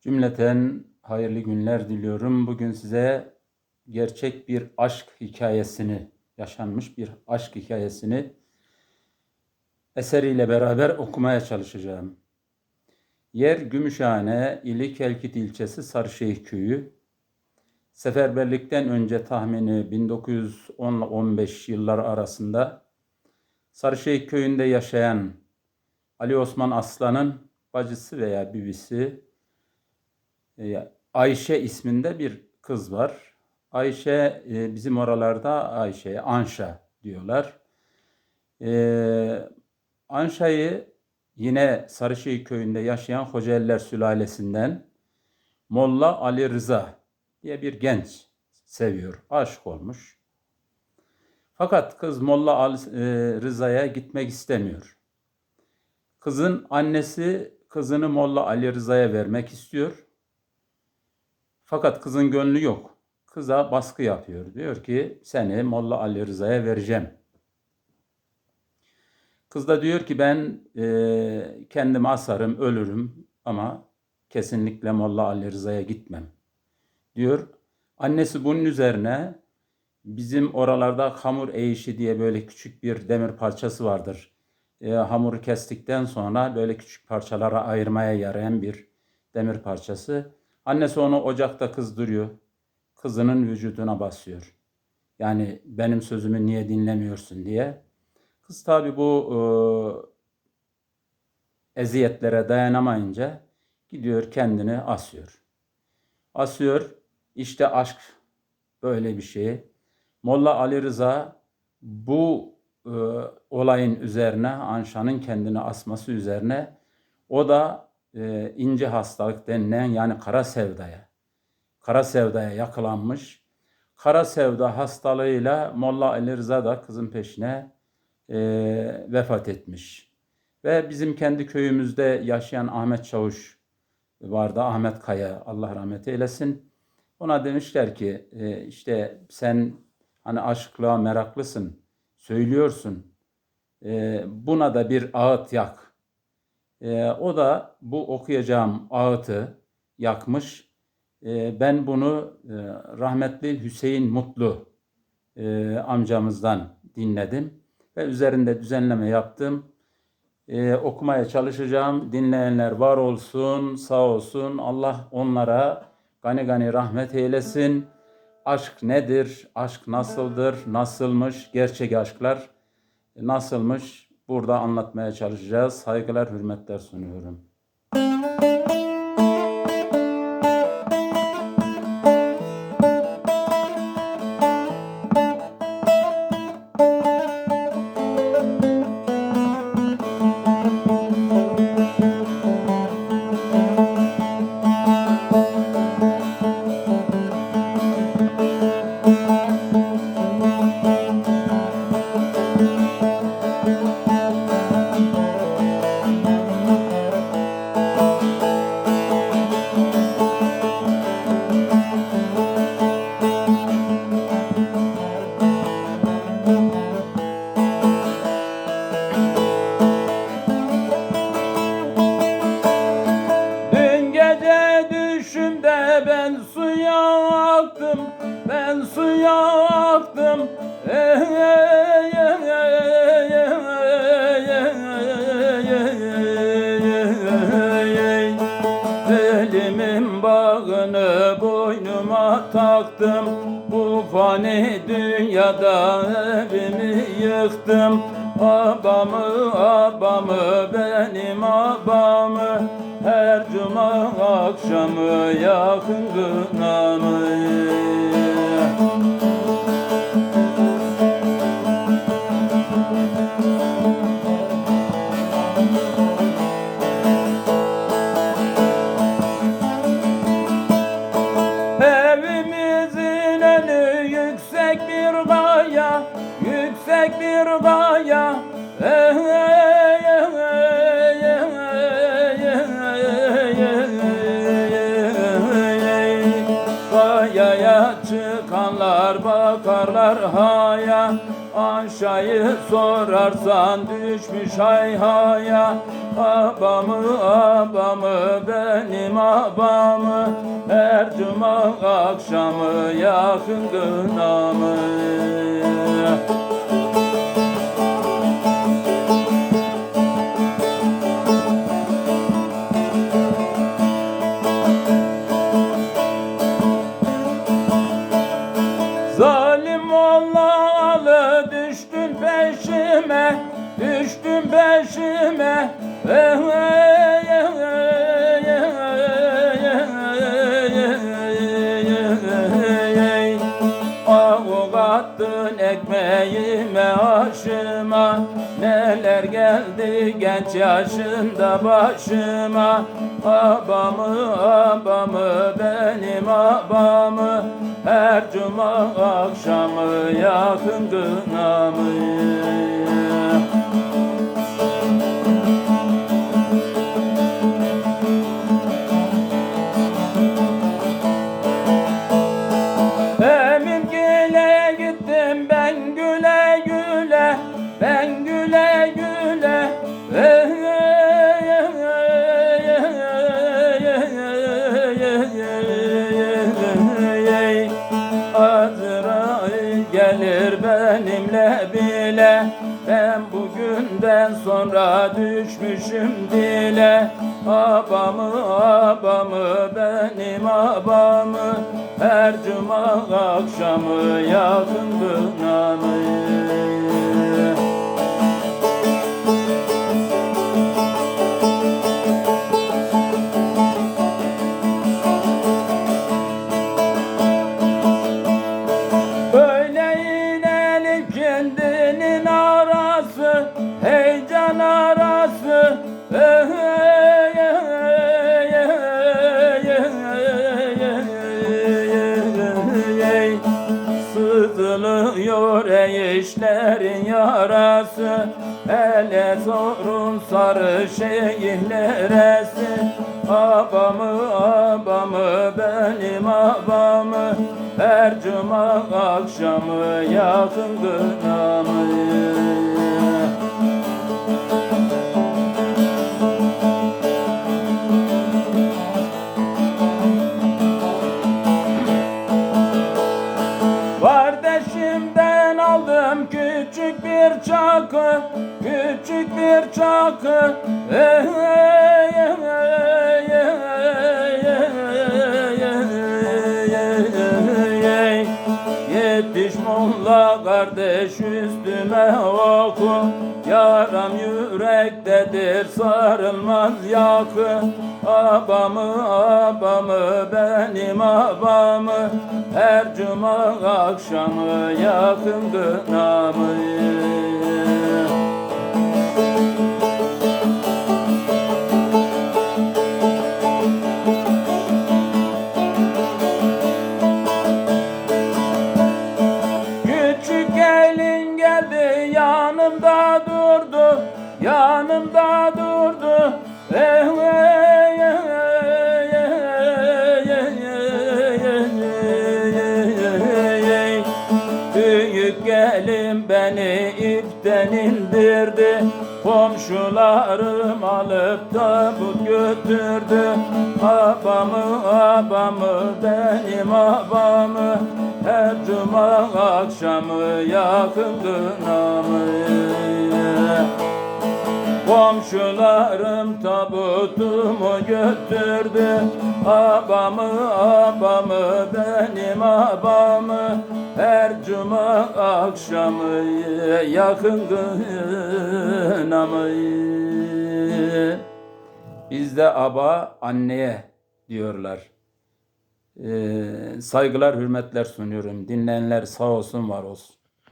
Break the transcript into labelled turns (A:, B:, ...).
A: Cümleten hayırlı günler diliyorum. Bugün size gerçek bir aşk hikayesini, yaşanmış bir aşk hikayesini eseriyle beraber okumaya çalışacağım. Yer Gümüşhane, ili Kelkit ilçesi Sarışehir köyü. Seferberlikten önce tahmini 1910 ile 15 yıllar arasında Sarışehir köyünde yaşayan Ali Osman Aslan'ın bacısı veya bibisi Ayşe isminde bir kız var. Ayşe e, bizim oralarda Ayşe'ye Anşa diyorlar. E, Anşa'yı yine Sarışehir köyünde yaşayan Hocaeliler sülalesinden Molla Ali Rıza diye bir genç seviyor, aşık olmuş. Fakat kız Molla Ali e, Rıza'ya gitmek istemiyor. Kızın annesi kızını Molla Ali Rıza'ya vermek istiyor. Fakat kızın gönlü yok. Kıza baskı yapıyor. Diyor ki seni Molla Ali Rıza'ya vereceğim. Kız da diyor ki ben e, kendimi asarım, ölürüm ama kesinlikle Molla Ali Rıza'ya gitmem. Diyor. Annesi bunun üzerine bizim oralarda hamur eğişi diye böyle küçük bir demir parçası vardır. E, hamuru kestikten sonra böyle küçük parçalara ayırmaya yarayan bir demir parçası. Annesi onu ocakta kızdırıyor. Kızının vücuduna basıyor. Yani benim sözümü niye dinlemiyorsun diye. Kız tabi bu e, eziyetlere dayanamayınca gidiyor kendini asıyor. Asıyor. İşte aşk böyle bir şey. Molla Ali Rıza bu e, olayın üzerine, Anşa'nın kendini asması üzerine o da e, ince hastalık denilen yani kara sevdaya, kara sevdaya yakalanmış. Kara sevda hastalığıyla Molla Ali Rıza da kızın peşine e, vefat etmiş. Ve bizim kendi köyümüzde yaşayan Ahmet Çavuş vardı, Ahmet Kaya, Allah rahmet eylesin. Ona demişler ki e, işte sen hani aşklığa meraklısın, söylüyorsun. E, buna da bir ağıt yak. E, o da bu okuyacağım ağıtı yakmış. E, ben bunu e, rahmetli Hüseyin Mutlu e, amcamızdan dinledim ve üzerinde düzenleme yaptım. E, okumaya çalışacağım. Dinleyenler var olsun, sağ olsun. Allah onlara gani gani rahmet eylesin. Aşk nedir? Aşk nasıldır? Nasılmış? Gerçek aşklar nasılmış? Burada anlatmaya çalışacağız. Saygılar, hürmetler sunuyorum. Suya aktım, ben suya aktım. Ey, ey, ey, ey, ey, ey, ey. Elimin bağını boynuma taktım Bu fani dünyada evimi yıktım Abamı abamı benim abamı Her cuma akşamı yakın kınamı çıkanlar bakarlar haya. Aşağıyı sorarsan düşmüş hayhaya Abamı abamı benim abamı. Her cuma akşamı yakın kınamı eh, eh. Avuk attın ekmeğime aşıma. Neler geldi genç yaşında başıma. Abamı abamı benim abamı. Her cuma akşamı yakın kınamı Ben güle güle Azrail gelir benimle bile. Ben bugünden sonra düşmüşüm dile. Abamı abamı benim abamı. Her cuma akşamı yakın kınamı ey işlerin yarası Hele sorun sarı şeyhleresi Abamı abamı benim abamı Her cuma akşamı yakın kınamı aldım küçük bir çakı Küçük bir çakı. Eh, kardeş üstüme oku Yaram yürektedir sarılmaz yakı Abamı abamı benim abamı. Her cuma akşamı yakın kınamı ipten indirdi. Komşularım alıp tabut götürdü. Abamı abamı benim abamı. Her cuma akşamı yakın kınamı Komşularım tabutumu götürdü. Abamı abamı benim abamı cuma akşamı yakın kınamı Bizde aba anneye diyorlar. Ee, saygılar, hürmetler sunuyorum. Dinleyenler sağ olsun, var olsun.